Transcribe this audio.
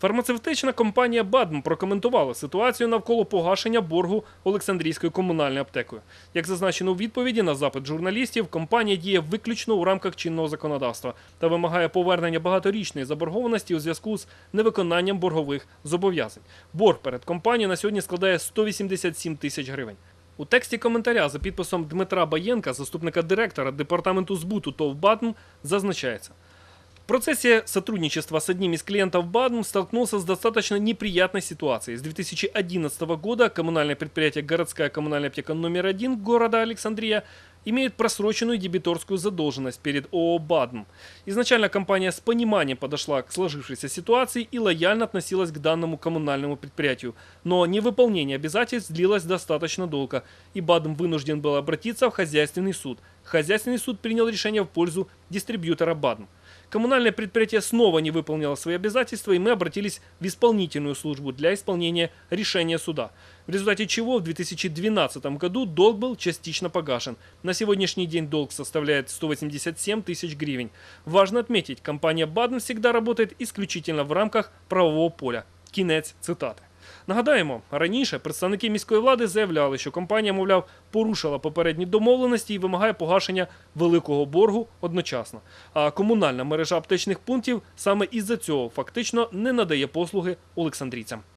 Фармацевтична компанія Бадм прокоментувала ситуацію навколо погашення боргу Олександрійською комунальною аптекою. Як зазначено у відповіді на запит журналістів, компанія діє виключно у рамках чинного законодавства та вимагає повернення багаторічної заборгованості у зв'язку з невиконанням боргових зобов'язань. Борг перед компанією на сьогодні складає 187 тисяч гривень. У тексті коментаря за підписом Дмитра Баєнка, заступника директора департаменту збуту ТОВ «Бадм», зазначається. Процессе сотрудничества с одним из клиентов БАДМ столкнулся с достаточно неприятной ситуацией. С 2011 года коммунальное предприятие «Городская коммунальная аптека номер один» города Александрия имеет просроченную дебиторскую задолженность перед ООО «Бадм». Изначально компания с пониманием подошла к сложившейся ситуации и лояльно относилась к данному коммунальному предприятию. Но невыполнение обязательств длилось достаточно долго, и «Бадм» вынужден был обратиться в хозяйственный суд. Хозяйственный суд принял решение в пользу дистрибьютора «Бадм». Коммунальное предприятие снова не выполнило свои обязательства, и мы обратились в исполнительную службу для исполнения решения суда. В результате чего в 2012 году долг был частично погашен. На сегодняшний день долг составляет 187 тысяч гривен. Важно отметить, компания «Бадм» всегда работает исключительно в рамках правового поля. Кінець цитати. Нагадаємо, раніше представники міської влади заявляли, що компанія, мовляв, порушила попередні домовленості і вимагає погашення великого боргу одночасно. А комунальна мережа аптечних пунктів саме із-за цього фактично не надає послуги олександрійцям.